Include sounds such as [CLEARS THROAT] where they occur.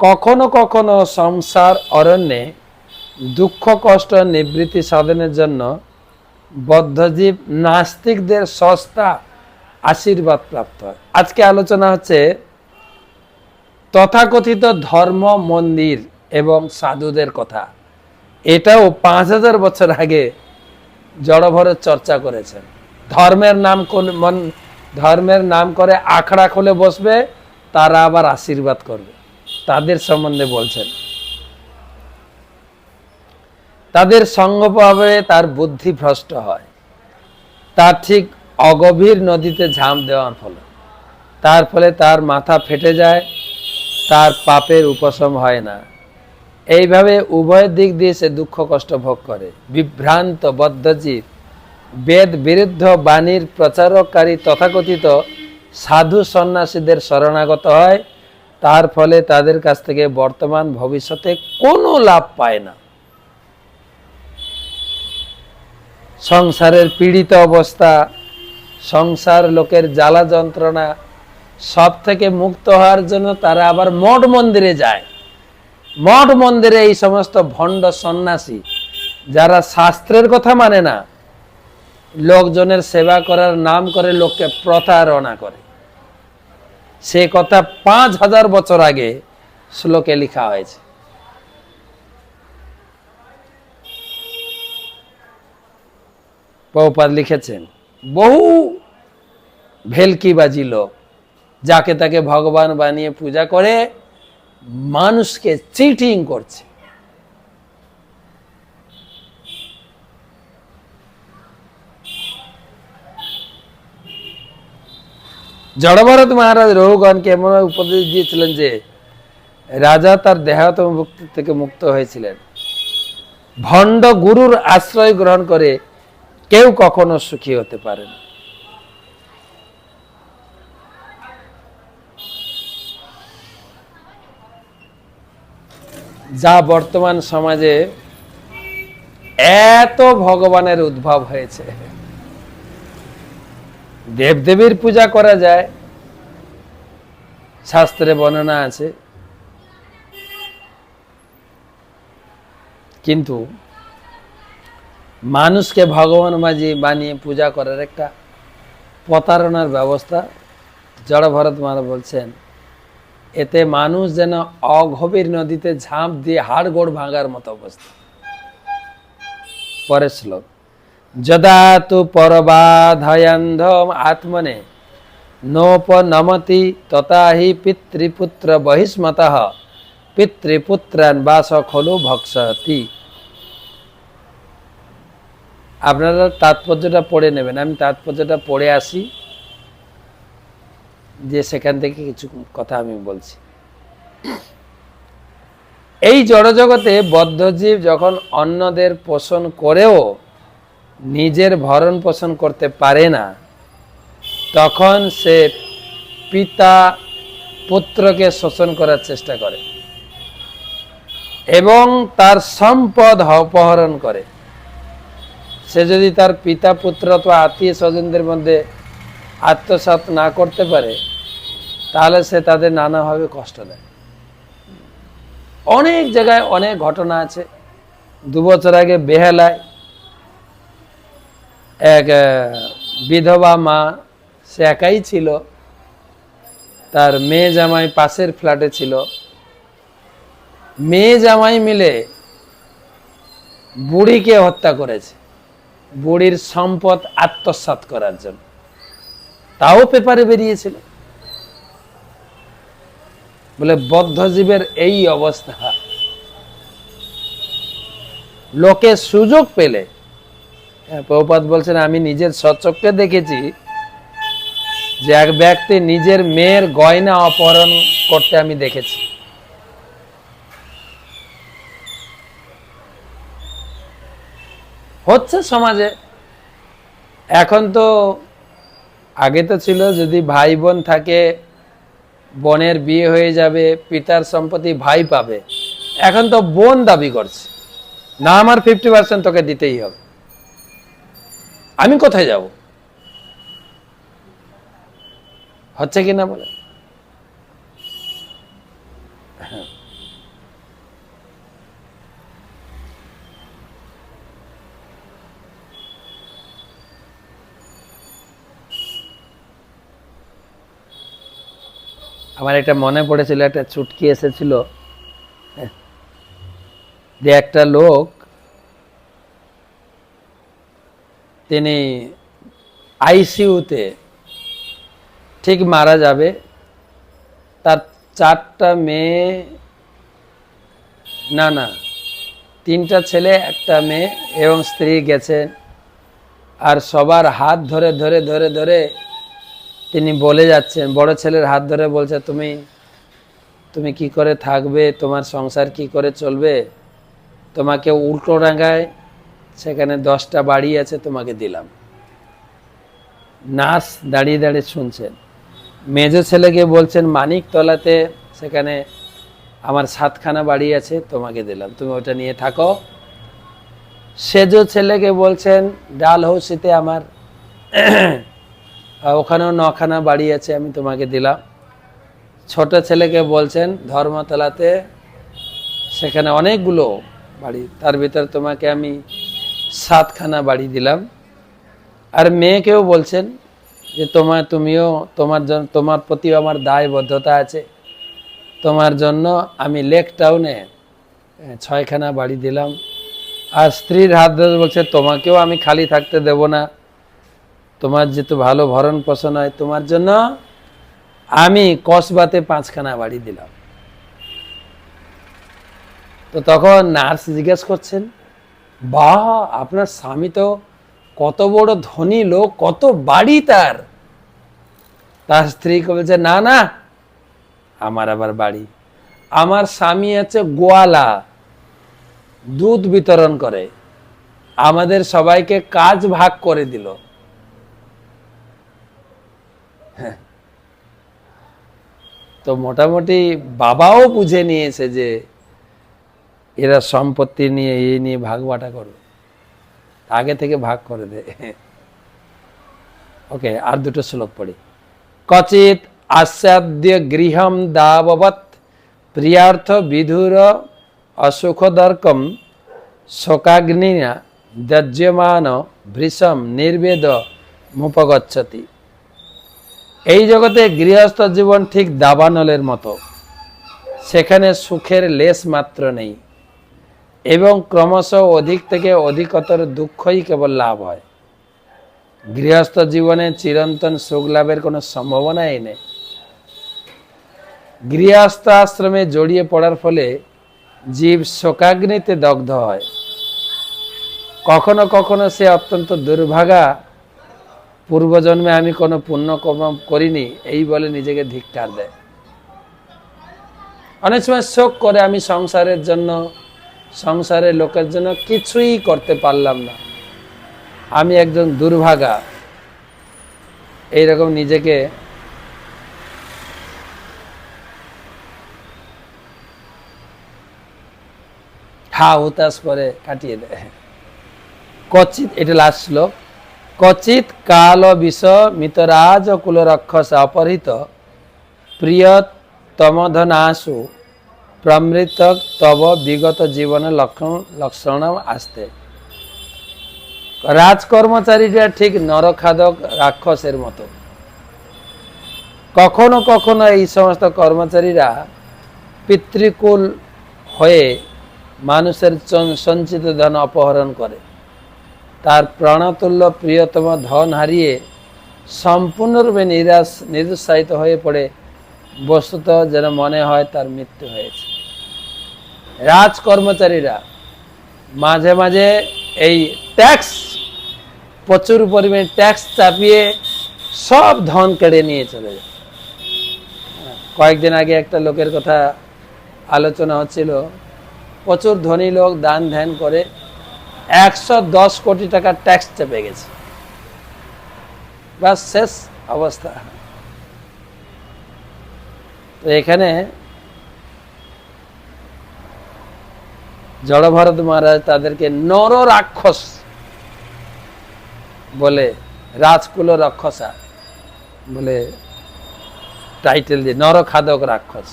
কখনো কখনো সংসার, অরণ্যে দুঃখ, কষ্ট, নিবৃত্তি সাধনের জন্য বদ্ধজীব নাস্তিকদের সস্তা আশীর্বাদ প্রাপ্ত হয়। আজকে আলোচনা হচ্ছে তথাকথিত ধর্ম, মন্দির এবং সাধুদের কথা। এটাও পাঁচ হাজার বছর আগে জড়ভরের চর্চা করেছেন। ধর্মের নাম ধর্মের নাম করে আখড়া খুলে বসবে, তারা আবার আশীর্বাদ করবে। তাদের সম্বন্ধে বলছেন। তাদের সঙ্গ পাবে তার বুদ্ধি ভ্রষ্ট হয়। তার ঠিক অগভীর নদীতে ঝাঁপ দেওয়ার ফলে। তার ফলে তার মাথা ফেটে যায়, তার পাপের উপশম হয় না। এইভাবে উভয় দিক দিয়ে সে দুঃখ কষ্ট ভোগ করে। বিভ্রান্ত বদ্ধজীব, বেদ বিরুদ্ধ বাণীর প্রচারককারী তথাকথিত সাধু সন্ন্যাসীদের শরণাগত হয়। তার ফলে তাদের কাছ থেকে বর্তমান ভবিষ্যতে কোনো লাভ পায় না। সংসারের পীড়িত অবস্থা, সংসার লোকের জ্বালা যন্ত্রণা, সব থেকে মুক্ত হওয়ার জন্য তারা আবার মঠ মন্দিরে যায়। মঠ মন্দিরে এই সমস্ত ভণ্ড সন্ন্যাসী, যারা শাস্ত্রের কথা মানে না, লোকজনের সেবা করার নাম করে লোককে প্রতারণা করে। সে কথা পাঁচ হাজার বছর আগে শ্লোকে লেখা হয়েছে। বহুপাদ লিখেছেন, বহু ভেলকিবাজি লোক, যাকে তাকে ভগবান বানিয়ে পূজা করে মানুষকে চিটিং করছে। জড়ভরত মহারাজ রঘুগণকে এমন উপদেশ দিয়েছিলেন যে, রাজা তার দেহাত্ম মুক্তি থেকে মুক্ত হয়েছিলেন। ভণ্ড গুরুর আশ্রয় গ্রহণ করে কেউ কখনো সুখী হতে পারে না। যা বর্তমান সমাজে এত ভগবানের উদ্ভব হয়েছে। দেবদেবীর পূজা করা যায়। শাস্ত্রে বর্ণনা আছে। কিন্তু মানুষকে ভগবান মাঝি বানিয়ে পূজা করার একটা প্রতারণার ব্যবস্থা জড়ভরত মারা বলছেন। এতে মানুষ যেন অগভীর নদীতে ঝাঁপ দিয়ে হাড় গোড় ভাঙার মতো অবস্থা। পরের শ্লোক। যদা তু পরবাধয়ন্ধম আত্মনে নোপনমতি তথা হি পিতৃপুত্র বহিষ্মত পিতৃপুত্রান বাস খলু ভক্সতি আপনারা তাৎপর্যটা পড়ে নেবেন। আমি তাৎপর্যটা পড়ে আসি। যে সেখান থেকে কিছু কথা আমি বলছি। এই জড়জগতে বদ্ধজীব যখন অন্যদের পোষণ করেও নিজের ভরণ পোষণ করতে পারে না, তখন সে পিতা পুত্রকে শোষণ করার চেষ্টা করে এবং তার সম্পদ অপহরণ করে। সে যদি তার পিতা পুত্র অথবা আত্মীয় স্বজনদের মধ্যে আত্মসাৎ না করতে পারে, তাহলে সে তাদের নানাভাবে কষ্ট দেয়। অনেক জায়গায় অনেক ঘটনা আছে। দু বছর আগে বেহালায় এক বিধবা মা, সে একাই ছিল। তার মেয়ে জামাই পাশের ফ্ল্যাটে ছিল। মেয়ে জামাই মিলে বুড়িকে হত্যা করেছে। বুড়ির সম্পদ আত্মসাৎ করার জন্য। তাও পেপারে বেরিয়েছিল। বলে বদ্ধজীবের এই অবস্থা। লোকে সুযোগ পেলে হ্যাঁ, প্রভুপাত বলছেন আমি নিজের সচক্ষে দেখেছি যে এক ব্যক্তি নিজের মেয়ের গয়না অপহরণ করতে আমি দেখেছি। হচ্ছে সমাজে। এখন তো আগে তো ছিল যদি ভাই বোন থাকে বোনের বিয়ে হয়ে যাবে পিতার সম্পত্তি ভাই পাবে। এখন তো বোন দাবি করছে। না আমার ফিফটি পার্সেন্ট তোকে দিতেই হবে। আমি কোথায় যাব? হচ্ছে কি না বলে? আমার এটা মনে পড়েছিল, একটা চুটকি এসেছিল। হ্যাঁ। যে একটা লোক তিনি আইসিইউতে ঠিক মারা যাবে। তার চারটা মেয়ে, না না, তিনটা ছেলে, একটা মেয়ে এবং স্ত্রী গেছে। আর সবার হাত ধরে ধরে ধরে ধরে তিনি বলে যাচ্ছেন, বড় ছেলের হাত ধরে বলছে, তুমি তুমি কি করে থাকবে? তোমার সংসার কি করে চলবে? তোমাকে উল্টো ডাঙ্গায় সেখানে দশটা বাড়ি আছে, তোমাকে দিলাম। নার্স দাঁড়িয়ে দাঁড়িয়ে শুনছেন। মেজ ছেলেকে বলছেন মানিক তলাতে সেখানে আমার সাতখানা বাড়ি আছে, তোমাকে দিলাম। তুমি ওটা নিয়ে থাকো। সেজ ছেলেকে বলছেন ডাল হৌসিতে আমার [CLEARS THROAT] ওখানেও নখানা বাড়ি আছে, আমি তোমাকে দিলাম। ছোট ছেলেকে বলছেন, ধর্মতলাতে সেখানে অনেকগুলো বাড়ি, তার ভিতর তোমাকে আমি সাতখানা বাড়ি দিলাম। আর মেয়েকেও বলছেন যে তোমার তুমিও, তোমার জন্য তোমার প্রতিও আমার দায়বদ্ধতা আছে। তোমার জন্য আমি লেক টাউনে ছয়খানা বাড়ি দিলাম। আর স্ত্রীর হাত ধরে বলছে, তোমাকেও আমি খালি থাকতে দেব না। তোমার যেহেতু ভালো ভরণ পোষণ হয়, তোমার জন্য আমি কসবাতে পাঁচখানা বাড়ি দিলাম। তো তখন নার্স জিজ্ঞেস করছেন বাহ, আপনার স্বামী তো কত বড় ধনী লোক, কত বাড়ি তার। তার স্ত্রীকে বলছে না না, আমার আবার বাড়ি। আমার স্বামী আছে গোয়ালা, দুধ বিতরণ করে। আমাদের সবাইকে কাজ ভাগ করে দিল। হ্যাঁ। তো মোটামুটি বাবাও বুঝে নিয়েছে যে এরা সম্পত্তি নিয়ে এই নিয়ে ভাগ বাটা করবে আগে থেকে ভাগ করে দে। ওকে, আর দুটো শ্লোক পড়ি। কচিত আস্যাদ্য গৃহম দাববৎ প্রিয়ার্থ বিধুর অসুখদর্কম শোকাগ্নিনা দজ্যমান ভৃষম নির্বেদ মুপগচ্ছতি। এই জগতে গৃহস্থ জীবন ঠিক দাবানলের মতো। সেখানে সুখের লেশ মাত্র নেই। এবং ক্রমশ অধিক থেকে অধিকতর দুঃখই কেবল লাভ হয়। গৃহস্থ জীবনে চিরন্তন সুখ লাভের কোনো সম্ভাবনাই নেই। গৃহস্থ আশ্রমে জড়িয়ে পড়ার ফলে জীব শোকাগ্নিতে দগ্ধ হয়। কখনো কখনো সে অত্যন্ত দুর্ভাগা, পূর্বজন্মে আমি কোনো পুণ্য কর্ম করিনি এই বলে নিজেকে ধিক্কার দেয়। অনেক সময় শোক করে আমি সংসারের জন্য সংসারের লোকের জন্য কিছুই করতে পারলাম না। আমি একজন দুর্ভাগা। এইরকম নিজেকে হা হুতাশ করে কাটিয়ে দেয়। কচিত, এটা লাস্ট শ্লোক। কচিত কাল বিষ মিতরাজ কুল রক্ষস অপহৃত। প্রিয় তমধনাশু প্রমৃত তব বিগত জীবন লক্ষণ লক্ষণ আসতে। রাজকর্মচারীরা ঠিক নরখাদক রাক্ষসের মতো। কখনো কখনো এই সমস্ত কর্মচারীরা পিতৃকুল হয়ে মানুষের সঞ্চিত ধন অপহরণ করে। তার প্রাণতুল্য প্রিয়তম ধন হারিয়ে সম্পূর্ণরূপে নিরাশ, নিরুৎসাহিত হয়ে পড়ে। বস্তুত যেন মনে হয় তার মৃত্যু হয়েছে। রাজকর্মচারীরা মাঝে মাঝে এই ট্যাক্স, প্রচুর পরিমাণে ট্যাক্স চাপিয়ে সব ধন কেড়ে নিয়ে চলে যায়। কয়েকদিন আগে একটা লোকের কথা আলোচনা হচ্ছিল। প্রচুর ধনী লোক দান ধ্যান করে একশো দশ কোটি টাকা ট্যাক্স চেপে গেছে। বাস শেষ অবস্থা। তো এখানে জড়ভরত মহারাজ তাদেরকে নর রাক্ষস বলে রাজকুল রাক্ষসা বলে টাইটেল দিয়ে নর খাদক রাক্ষস।